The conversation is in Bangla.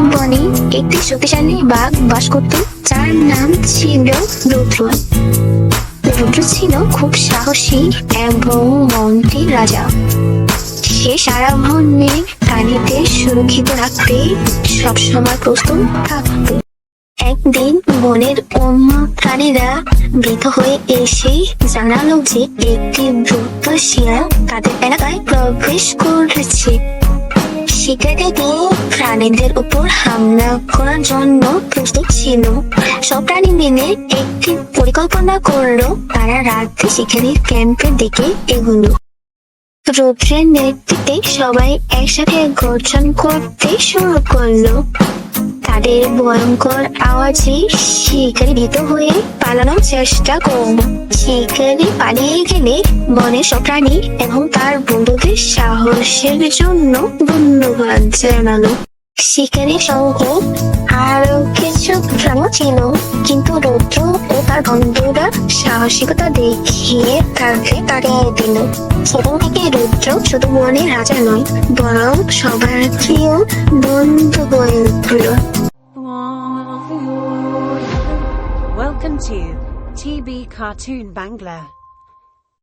বনে একটি শক্তিশালী বাঘ বাস করত। যার নাম ছিল রুদ্র। রুদ্র ছিল খুব সাহসী এবং মন্ত্রীর রাজা। সে সারা প্রাণীদের সুরক্ষিত রাখতে সবসময় প্রস্তুত থাকত। একদিন বনের অন্য প্রাণীরা ভীত হয়ে এসে জানালো যে একটি দ্রুত শিয়াল তাদের এলাকায় প্রবেশ করেছে। শিকারীরা প্রাণীদের উপর হামলা করার জন্য প্রস্তুত ছিল। সব প্রাণী মিলে একটি পরিকল্পনা করল, তারা রাতে সেখানে ক্যাম্পের দিকে এগুলো। রুদ্রের নেতৃত্বে সবাই একসাথে গর্জন করতে শুরু করল। তাদের ভয়ঙ্কর আওয়াজে শিকারী ভীত হয়ে পালানোর চেষ্টা করল শিকারী পালিয়ে গেলে বনে প্রাণী এবং তার বন্ধুদের সাহসের জন্য ধন্যবাদ জানালো। শিকারী সঙ্গে আরও কিছু প্রাণী ছিল, কিন্তু রৌদ্র ও তার বন্ধুরা সাহসিকতা দেখিয়ে তাকে তাড়িয়ে দিল। সেদিন থেকে রৌদ্র শুধু বনের রাজা নয়, বরং সবার প্রিয় বন্ধু হয়ে উঠল। Welcome to TB Cartoon Bangla.